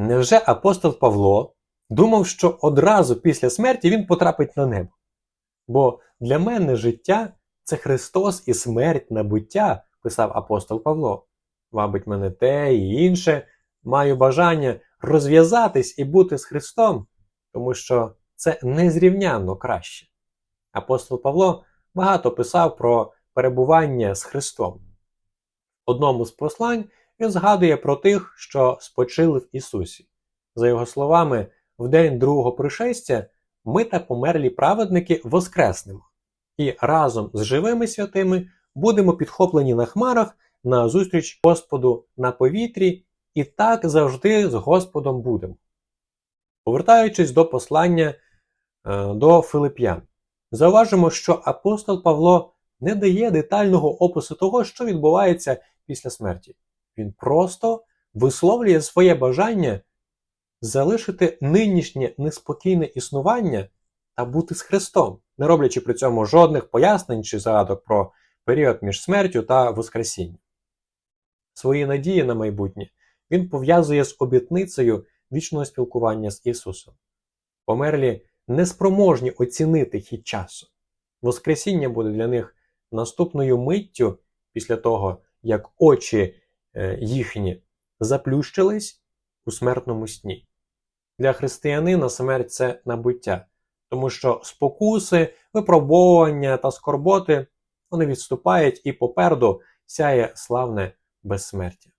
Невже апостол Павло думав, що одразу після смерті він потрапить на небо? Бо для мене життя це Христос і смерть набуття, писав апостол Павло. Мабуть, мене те і інше маю бажання розв'язатись і бути з Христом, тому що це незрівнянно краще. Апостол Павло багато писав про перебування з Христом. В одному з послань він згадує про тих, що спочили в Ісусі. За його словами, в день другого пришестя ми та померлі праведники воскреснемо, і разом з живими святими будемо підхоплені на хмарах на зустріч Господу на повітрі, і так завжди з Господом будемо. Повертаючись до послання е, до Филип'ян, зауважимо, що апостол Павло не дає детального опису того, що відбувається після смерті. Він просто висловлює своє бажання залишити нинішнє неспокійне існування та бути з Христом, не роблячи при цьому жодних пояснень чи згадок про період між смертю та Воскресінням. Свої надії на майбутнє він пов'язує з обітницею вічного спілкування з Ісусом. Померлі неспроможні оцінити хід часу. Воскресіння буде для них наступною миттю після того, як очі їхні заплющились у смертному сні. Для християнина смерть це набуття, тому що спокуси, випробовування та скорботи вони відступають і попереду сяє славне безсмертя.